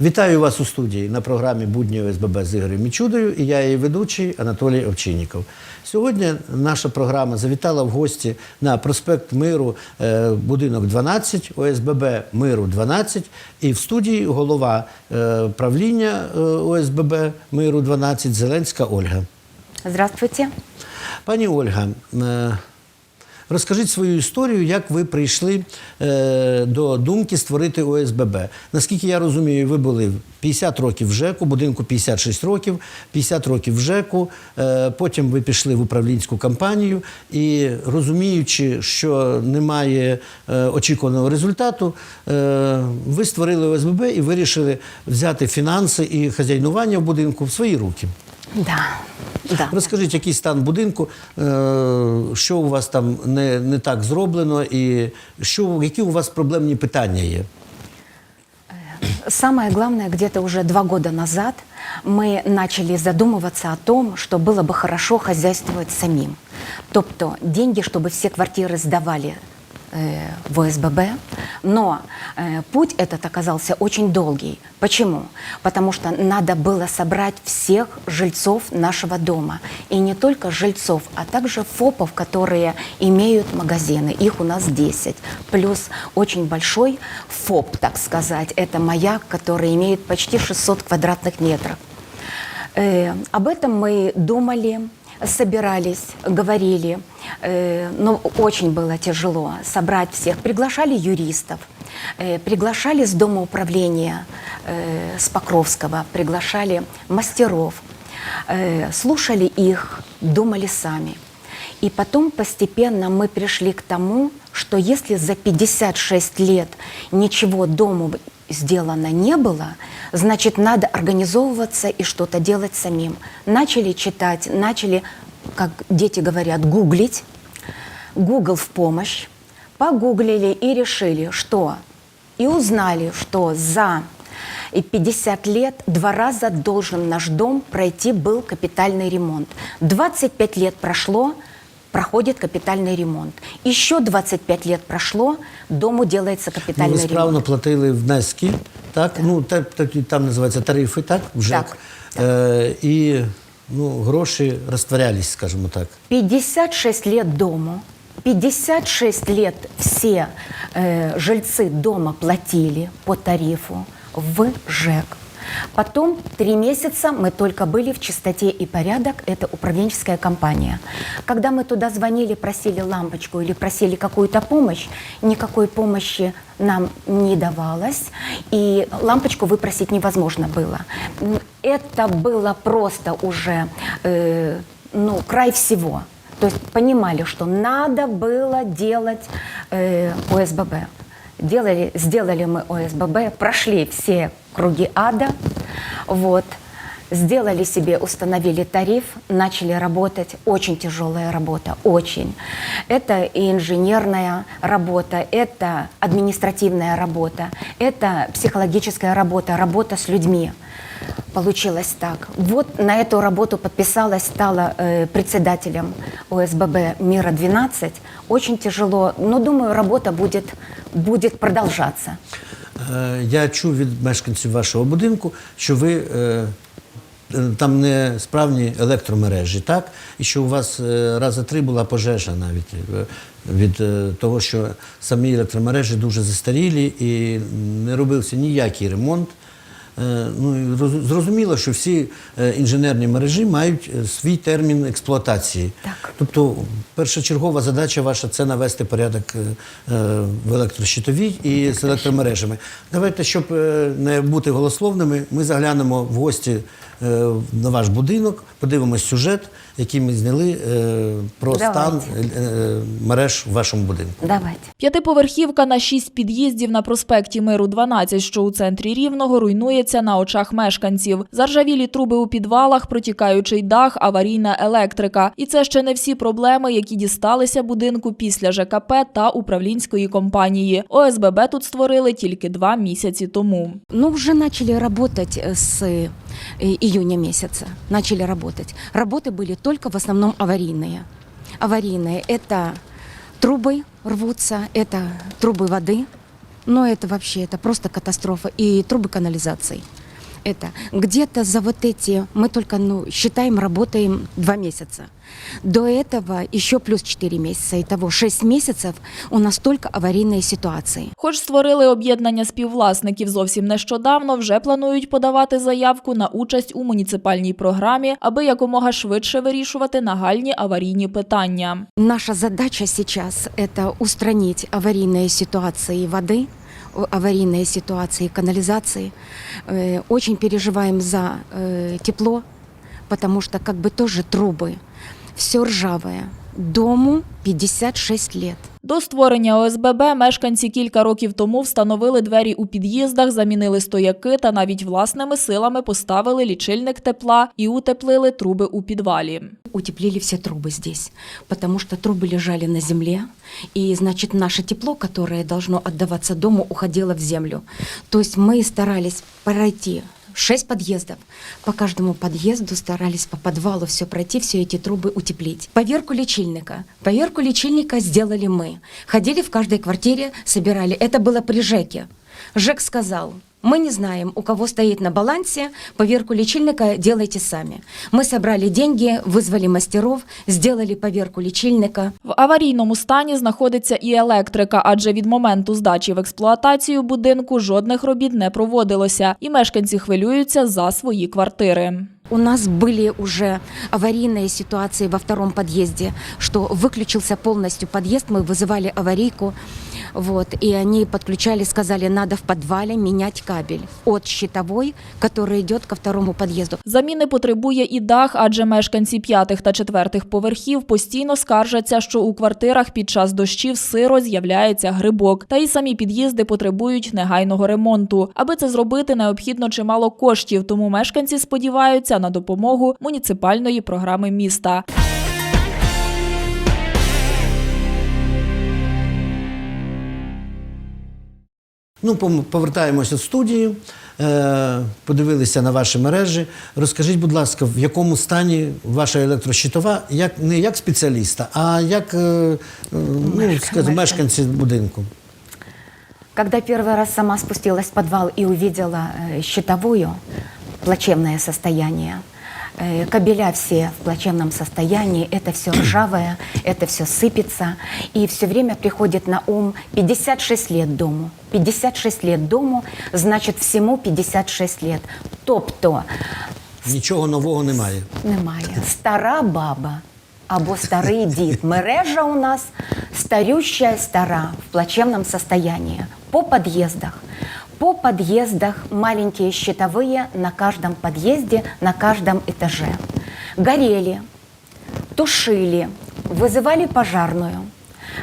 Вітаю вас у студії на програмі Будні ОСББ з Ігорем Мічудою і я її ведучий Анатолій Овчинніков. Сьогодні наша програма завітала в гості на проспект Миру, е, будинок 12, ОСББ Миру 12. І в студії голова е, правління е, ОСББ Миру 12 Зеленська Ольга. Здравствуйте. Пані Ольга, розкажіть свою історію, як ви прийшли е, до думки створити ОСББ. Наскільки я розумію, ви були 50 років в ЖЕКу, будинку 56 років, 50 років в ЖЕКу, е, потім ви пішли в управлінську компанію і розуміючи, що немає е, очікуваного результату, е, ви створили ОСББ і вирішили взяти фінанси і хазяйнування в будинку в свої руки. Да, да. Розкажіть, який стан будинку, е, що у вас там не, не так зроблено, і що, які у вас проблемні питання є? Самое главное, где-то уже два года назад мы начали задумываться о том, что было бы хорошо хозяйствовать самим. Тобто деньги, чтобы все квартиры сдавали э, в ОСББ, но э, путь этот оказался очень долгий. Почему? Потому что надо было собрать всех жильцов нашего дома. И не только жильцов, а также ФОПов, которые имеют магазины. Их у нас 10. Плюс очень большой ФОП, так сказать, это маяк, который имеет почти 600 квадратных метров. Э, об этом мы думали, собирались, говорили, э, но очень было тяжело собрать всех. Приглашали юристов, э, приглашали с Дома управления э, с Покровского, приглашали мастеров, слушали их, думали сами. И потом постепенно мы пришли к тому, что если за 56 лет ничего дому сделано не было, значит, надо организовываться и что-то делать самим. Начали читать, начали, как дети говорят, гуглить. Google в помощь. Погуглили и решили, что и узнали, что за и 50 лет два раза должен наш дом пройти был капитальный ремонт. 25 лет прошло, проходит капитальный ремонт. Еще 25 лет прошло, дому делается Ну, капитальный ви справно ремонт. платили внески, так? Ну, та- такі там називаються тарифи, так? в ЖЕК. Так, Е, і ну, гроші розтворялись, скажімо так. 56 лет дому, 56 лет все э, жильцы дома платили по тарифу в ЖЭК. Потом три месяца мы только были в чистоте и порядок, это управленческая компания. Когда мы туда звонили, просили лампочку или просили какую-то помощь, никакой помощи нам не давалось, и лампочку выпросить невозможно было. Это было просто уже э, ну, край всего. То есть понимали, что надо было делать э, ОСББ. Делали, сделали мы ОСББ, прошли все круги ада, вот, сделали себе, установили тариф, начали работать. Очень тяжелая работа, очень. Это и инженерная работа, это административная работа, это психологическая работа, работа с людьми. Получилось так. Вот на эту работу подписалась, стала э, председателем ОСББ «Мира-12». Очень тяжело, но думаю, работа будет, будет продолжаться. Е, Я чув від мешканців вашого будинку, що ви е, там не справні електромережі, так? І що у вас е, рази три була пожежа навіть від того, що самі електромережі дуже застарілі і не робився ніякий ремонт. Е, Ну, зрозуміло, що всі е, інженерні мережі мають е, свій термін експлуатації. Так. Тобто першочергова задача ваша це навести порядок в електрощитовій і з електромережами. Давайте, щоб не бути голословними, ми заглянемо в гості на ваш будинок, подивимось сюжет, який ми зняли е, про Давайте. стан е, е, мереж в вашому будинку. Давайте. П'ятиповерхівка на шість під'їздів на проспекті Миру 12, що у центрі Рівного, руйнується на очах мешканців. Заржавілі труби у підвалах, протікаючий дах, аварійна електрика. І це ще не всі проблеми, які дісталися будинку після ЖКП та управлінської компанії. ОСББ тут створили тільки два місяці тому. Ну, уже начали работать э, с э, июня месяца. Начали работать. Работы были только в основном аварийные. Аварийные – это трубы рвутся, это трубы воды, Но это вообще, это просто катастрофа. И трубы канализации. Это где-то за вот эти, мы только, ну, считаем, работаем два месяца. До этого еще плюс 4 месяца. Итого 6 месяцев у нас только аварийные ситуации. Хоч створили об'єднання співвласників зовсім нещодавно, вже планують подавати заявку на участь у муніципальній програмі, аби якомога швидше вирішувати нагальні аварійні питання. Наша задача сейчас – это устранить аварийные ситуации воды, о- аварийные ситуации канализации. Э, Очень переживаем за э, тепло, потому что как бы тоже трубы. Все ржавое. Дому 56 лет. До створення ОСББ мешканці кілька років тому встановили двері у під'їздах, замінили стояки та навіть власними силами поставили лічильник тепла і утеплили труби у підвалі. Утеплили все трубы здесь, потому что трубы лежали на земле, и, значит, наше тепло, которое должно отдаваться дому, уходило в землю. То есть мы старались пройти шесть подъездов. По каждому подъезду старались по подвалу все пройти, все эти трубы утеплить. Поверку лечильника. Поверку лечильника сделали мы. Ходили в каждой квартире, собирали. Это было при ЖЭКе. ЖЭК сказал, мы не знаем, у кого стоит на балансе, поверку лечильника делайте сами. Мы собрали деньги, вызвали мастеров, сделали поверку лечильника. В аварійному стані знаходиться і електрика, адже від моменту здачі в експлуатацію будинку жодних робіт не проводилося, і мешканці хвилюються за свої квартири. У нас были уже аварийные ситуации во втором подъезде, что выключился полностью подъезд, мы вызывали аварийку, вот, и они подключали, сказали, надо в подвале менять кабель от щитовой, который идет ко второму подъезду. Заміни потребує і дах, адже мешканці п'ятих та четвертих поверхів постійно скаржаться, що у квартирах під час дощів сиро з'являється грибок. Та й самі під'їзди потребують негайного ремонту. Аби це зробити, необхідно чимало коштів, тому мешканці сподіваються на допомогу муніципальної програми міста. Ну, пом- повертаємося в студію, е, подивилися на ваші мережі. Розкажіть, будь ласка, в якому стані ваша електрощитова, як, не як спеціаліста, а як е, е, ну, скажімо, мешканці будинку? Когда первый раз сама спустилась в подвал и увидела э, щитовую, плачевное состояние, э, кабеля все в плачевном состоянии, это все ржавое, это все сыпется, и все время приходит на ум 56 лет дому. 56 лет дому, значит всему 56 лет. Тобто Нічого нового немає. немає. Стара баба або старий дід. Мережа у нас старющая стара в плачевном состоянии. По подъездах. По подъездах маленькие щитовые на каждом подъезде, на каждом этаже. Горели, тушили, вызывали пожарную.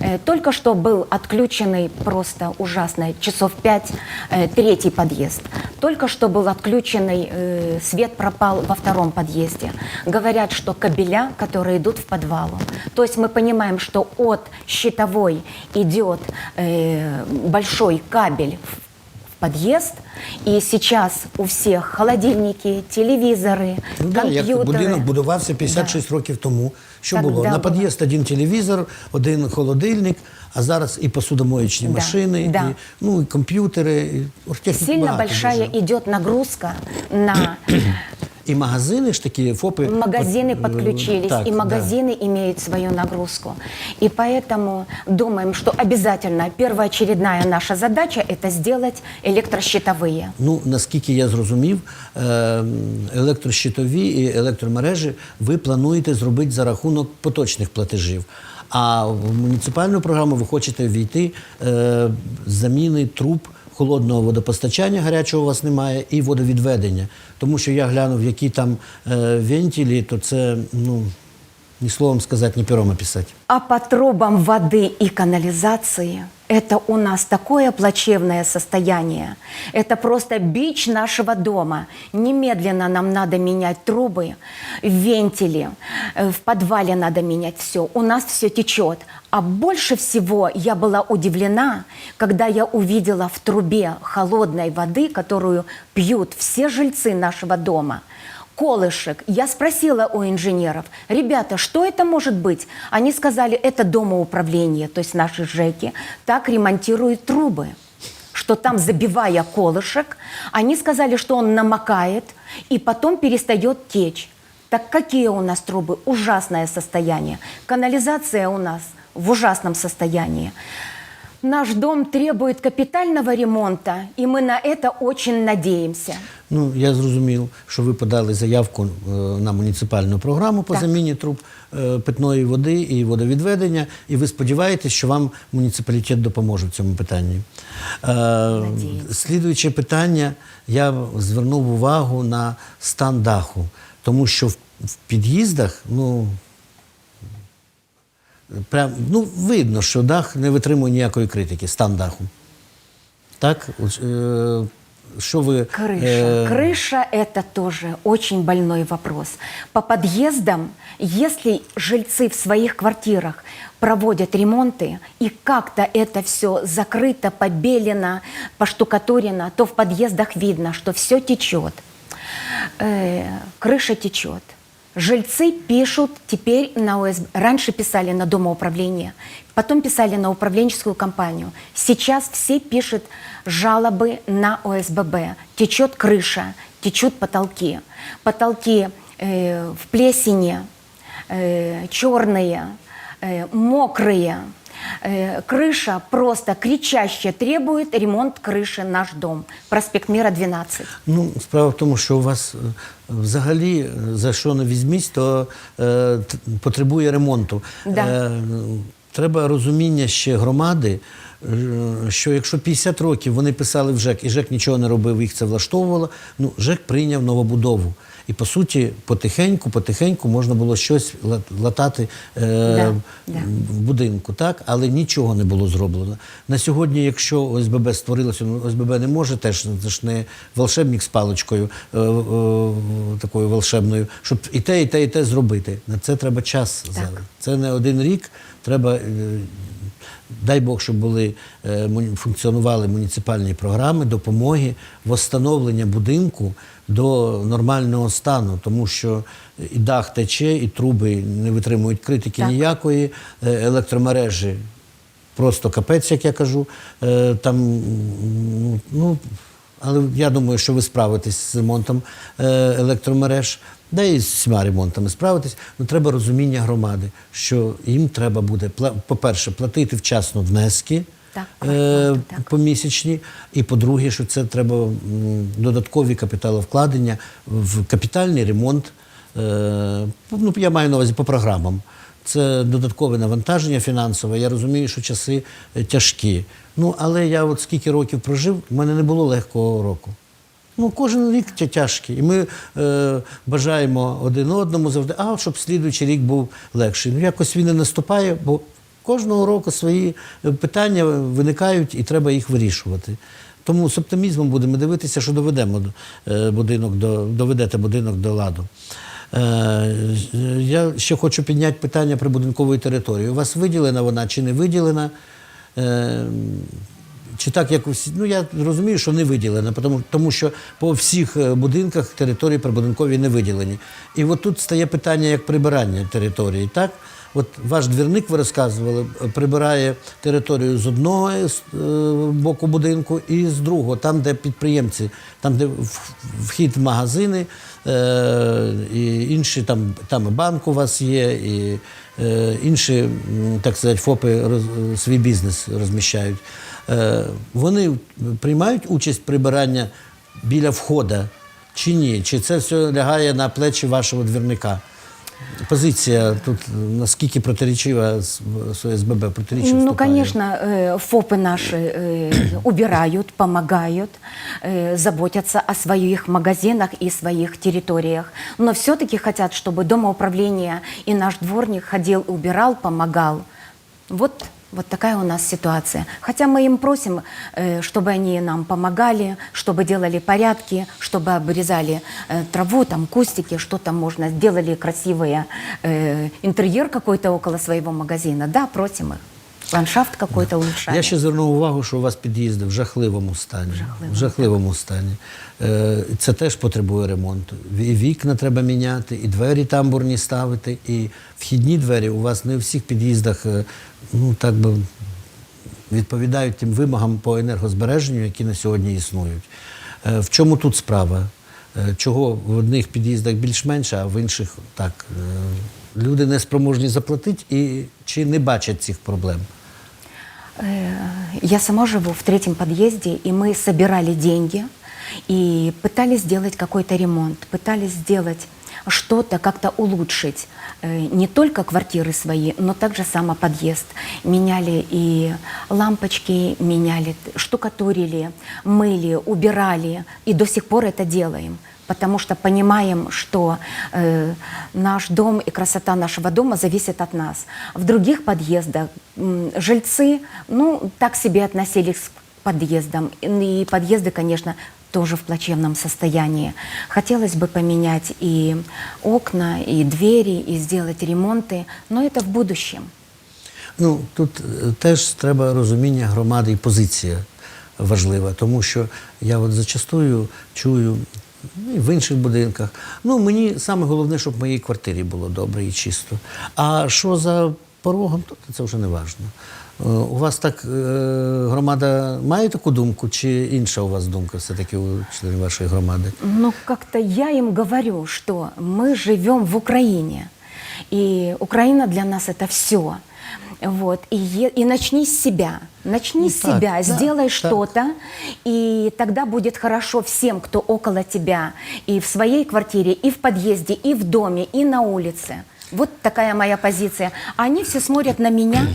Э, Только что был отключенный просто ужасно, часов пять, э, третий подъезд. Только что был отключенный, э, свет пропал во втором подъезде. Говорят, что кабеля, которые идут в подвалу. То есть мы понимаем, что от щитовой идет большой кабель в подъезд, и сейчас у всех холодильники, телевизоры, Ну, да, як компьютеры. будинок будувався 56 років тому. Що Так, було? да, На було. під'їзд один телевізор, один холодильник, а зараз і посудомоєчні Да, машини, да. і, ну, і комп'ютери. І, оргтехніки Сильно багато большая дуже. идет нагрузка на І магазини ж такі, ФОПи. магазины под- подключились, так, и да. магазины имеют свою нагрузку. И поэтому думаем, что обязательно первоочередная наша задача это сделать электрощитовые. Ну, наскільки я зрозумів, е, електрощитові і електромережі ви плануєте зробити за рахунок поточних платежів. А в муніципальну програму ви хочете ввійти е, з заміни труб холодного водопостачання, гарячого у вас немає, і водовідведення. Тому що я глянув, які там е, вентилі, то це, ну, ні словом сказати, ні пером описати. А по трубам воды и канализации это у нас такое плачевное состояние. Это просто бич нашего дома. Немедленно нам надо менять трубы, вентили, э, в подвале надо менять все. У нас все течет. А больше всего я была удивлена, когда я увидела в трубе холодной воды, которую пьют все жильцы нашего дома – колышек. Я спросила у инженеров, ребята, что это может быть? Они сказали, это домоуправление, то есть наши ЖЭКи так ремонтируют трубы что там, забивая колышек, они сказали, что он намокает и потом перестает течь. Так какие у нас трубы? Ужасное состояние. Канализация у нас в ужасном состоянии. Наш дом требует капитального ремонта, и мы на это очень надеемся. Ну, я зрозумів, що ви подали заявку е, на муніципальну програму по Так. заміні труб е, питної води і водовідведення, і ви сподіваєтесь, що вам муніципалітет допоможе в цьому питанні. Е, Надіємося. слідуюче питання, я звернув увагу на стан даху, тому що в під'їздах, ну, прям, ну, видно, що дах не витримує ніякої критики, стан даху. Так? От, е, Що ви Крыша. е, Крыша – это тоже очень больной вопрос. По подъездам, если жильцы в своих квартирах проводят ремонты, и как-то это все закрыто, побелено, поштукатурено, то в подъездах видно, что все течет. Э, крыша течет. Жильцы пишут теперь на ОСБ. Раньше писали на домоуправление, потом писали на управленческую компанию. Сейчас все пишут жалобы на ОСББ. Течет крыша, течут потолки. Потолки э, в плесени, э, черные, э, мокрые. Э, крыша просто кричаще требует ремонт крыши наш дом. Проспект Мира 12. Ну, справа в тому, що у вас е, взагалі е, за що не візьміть, то е, т- потребує ремонту. Да. Е, треба розуміння ще громади, е, що якщо 50 років вони писали в ЖЕК, і ЖЕК нічого не робив, їх це влаштовувало, ну, ЖЕК прийняв новобудову. І по суті, потихеньку, потихеньку можна було щось ла- латати е, Да, да. в будинку, так, але нічого не було зроблено. На сьогодні, якщо ОСББ створилося, ну ОСББ не може теж це ж не волшебник з паличкою е, е, такою волшебною, щоб і те, і те, і те зробити. На це треба час. Так. Це не один рік. Треба. е, Дай Бог, щоб були е, функціонували муніципальні програми допомоги восстановлення будинку до нормального стану, тому що і дах тече, і труби не витримують критики Так. ніякої, е, електромережі просто капець, як я кажу. Е, Там, ну, але я думаю, що ви справитесь з ремонтом е, електромереж, да і з всіма ремонтами справитесь. Ну, треба розуміння громади, що їм треба буде, по-перше, платити вчасно внески. Так, е, так. Помісячні, і по-друге, що це треба додаткові капіталовкладення в капітальний ремонт. Е, ну, я маю на увазі по програмам. Це додаткове навантаження фінансове. Я розумію, що часи е, тяжкі. Ну, але я от скільки років прожив, в мене не було легкого року. Ну, кожен рік тяжкий. І ми е, бажаємо один одному завжди, а щоб слідуючий рік був легший. Ну, якось він не наступає, бо кожного року свої е, питання виникають і треба їх вирішувати. Тому з оптимізмом будемо дивитися, що доведемо е, будинок до, доведете будинок до ладу. Е, я ще хочу підняти питання прибудинкової території. У вас виділена вона чи не виділена? Чи так як усі, ну я розумію, що не виділена, тому, тому що по всіх будинках території прибудинкові не виділені. І от тут стає питання як прибирання території. Так? От ваш двірник, ви розказували, прибирає територію з одного е, е, боку будинку і з другого, там, де підприємці, там, де вхід в магазини, е, і інші там, там банк у вас є, і інші, так сказати, ФОПи свій бізнес розміщають. Вони приймають участь прибирання біля входа чи ні? Чи це все лягає на плечі вашого двірника? Позиція тут наскільки протирічива з з ОСББ? Протирічив Ну, вступає? конечно, э, ФОПы наши э, убирают, помогают, э, заботятся о своих магазинах и своих территориях. Но все-таки хотят, чтобы домоуправление и наш дворник ходил, убирал, помогал. Вот, вот такая у нас ситуация. Хотя мы им просим, э, чтобы они нам помогали, чтобы делали порядки, чтобы обрезали э, траву, там кустики, что там можно, сделали красивый э, интерьер какой-то около своего магазина. Да, просим их. Ландшафт какой-то улучшали. Я ще звернув увагу, що у вас під'їзди в жахливому стані. В жахливому стані. Е, Це теж потребує ремонту. І вікна треба міняти, і двері тамбурні ставити, і вхідні двері у вас не у всіх під'їздах, е, ну так би відповідають тим вимогам по енергозбереженню, які на сьогодні існують. Е, В чому тут справа? Е, Чого в одних під'їздах більш-менше, а в інших так. Е, Люди не спроможні заплатити і чи не бачать цих проблем? Э, Я сама живу в третьем подъезде, и мы собирали деньги и пытались сделать какой-то ремонт, пытались сделать Что-то, как-то улучшить э, не только квартиры свои, но также сам подъезд. Меняли и лампочки, меняли, штукатурили, мыли, убирали, и до сих пор это делаем. Потому что понимаем, что э, наш дом и красота нашего дома зависит от нас. В других подъездах м, жильцы, ну, так себе относились к подъездам. И подъезды, конечно, тоже в плачевном состоянии. Хотелось бы поменять и окна, и двери, и сделать ремонты, но это в будущем. Ну тут е, теж треба розуміння громади і позиція важлива, тому що я от зачастую чую ну, і в інших будинках. Ну мені саме головне, щоб в моїй квартирі було добре і чисто. А що за порогом, то це вже не важливо. У вас так е, громада має таку думку, чи інша у вас думка все-таки у членів вашої громади? Ну, как-то я им говорю, что мы живем в Украине, и Украина для нас это все. Вот. И, е- и начни с себя. Начни Ну, с так, себя, да, сделай так. что-то, и тогда будет хорошо всем, кто около тебя, и в своей квартире, и в подъезде, и в доме, и на улице. Вот такая моя позиция. А Они все смотрят на меня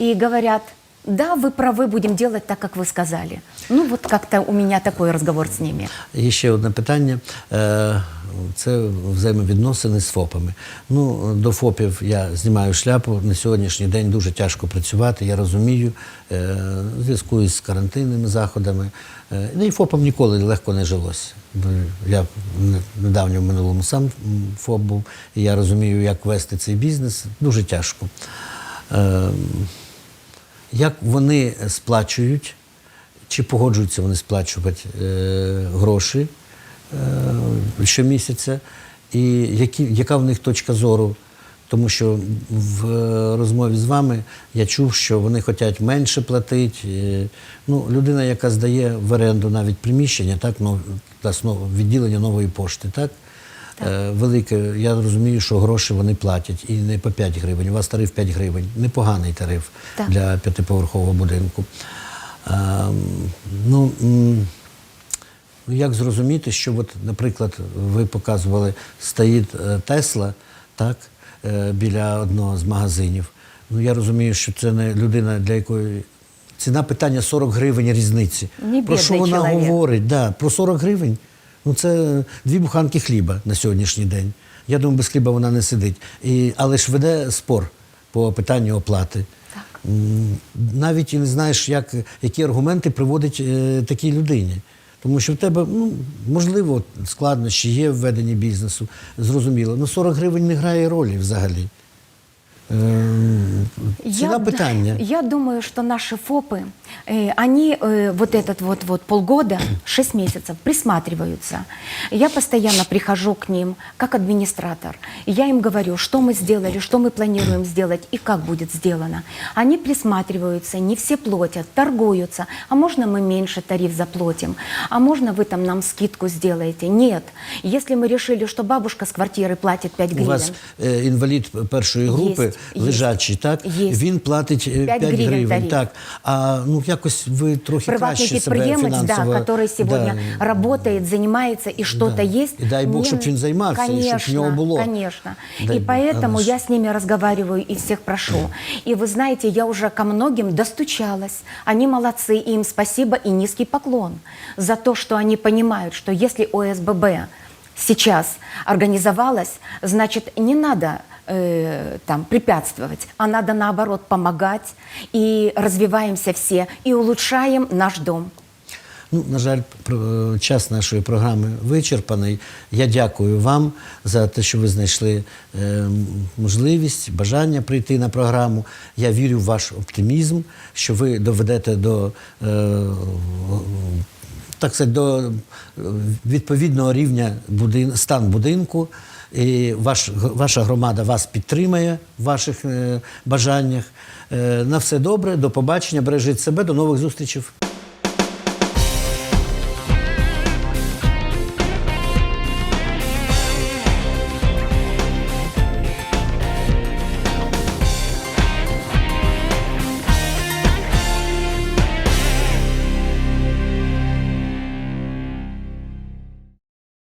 и говорят, да, вы правы, будем делать так, как вы сказали. Ну, вот как-то у меня такой разговор с ними. І ще одне питання. Е, Це взаємовідносини з ФОПами. Ну, до ФОПів я знімаю шляпу. На сьогоднішній день дуже тяжко працювати. Я розумію, е, в зв'язку із карантинними заходами. Е, Ну і ФОПам ніколи легко не жилося. Бо Я не- недавно в минулому сам м, ФОП був, і я розумію, як вести цей бізнес. Дуже тяжко. Е, як вони сплачують, чи погоджуються вони сплачувати е, гроші е, щомісяця, і які, яка в них точка зору? Тому що в е, розмові з вами я чув, що вони хочуть менше платити. Ну, людина, яка здає в оренду навіть приміщення, так, ну, відділення нової пошти, так? Е, велике, я розумію, що гроші вони платять і не по 5 гривень. У вас тариф 5 гривень. Непоганий тариф Так. для п'ятиповерхового будинку. Ем, ну, ну, як зрозуміти, що, от, наприклад, ви показували, стоїть е, Тесла так, е, біля одного з магазинів. Ну, я розумію, що це не людина, для якої ціна питання 40 гривень різниці. Не Про що вона чоловік. говорить? Да, про 40 гривень. Ну, це дві буханки хліба на сьогоднішній день. Я думаю, без хліба вона не сидить. І, але ж веде спор по питанню оплати. Так. Навіть і не знаєш, як, які аргументи приводить е, такій людині. Тому що в тебе, ну, можливо, складнощі є в веденні бізнесу, зрозуміло. Ну 40 гривень не грає ролі взагалі. Ем, Ціна д- питання. Я думаю, что наши ФОПы, э, они э, вот этот вот, вот полгода, 6 месяцев присматриваются. Я постоянно прихожу к ним как администратор. И Я им говорю, что мы сделали, что мы планируем сделать и как будет сделано. Они присматриваются, не все платят, торгуются. А можно мы меньше тариф заплатим? А можно вы там нам скидку сделаете? Нет. Если мы решили, что бабушка с квартиры платит 5 У гривен, вас е, інвалід першої групи Єсть, єсть. лежачий, так? Єсть. Він платить е, 5, П'ять гривень гривень. тариф. Так. А ну якось ви трохи Приватный краще себе предприемец, да, фінансово... который сегодня Да. работает, занимается и что-то Да. есть. И дай Бог, мне- чтоб он занимался, и чтоб конечно, у него было. Конечно. Дай и Бог. поэтому А я ваш- с ними разговариваю и всех прошу. И вы знаете, я уже ко многим достучалась. Они молодцы, и им спасибо и низкий поклон за то, что они понимают, что если ОСББ сейчас организовалась, значит, не надо э, там препятствовать, а надо наоборот помогать и развиваемся все и улучшаем наш дом. Ну, на жаль, про- час нашої програми вичерпаний. Я дякую вам за те, що ви знайшли е, можливість, бажання прийти на програму. Я вірю в ваш оптимізм, що ви доведете до, е, так сказати, до е, відповідного рівня будин, стан будинку. І ваш, ваша громада вас підтримає в ваших е, бажаннях. Е, на все добре, до побачення, бережіть себе, до нових зустрічей.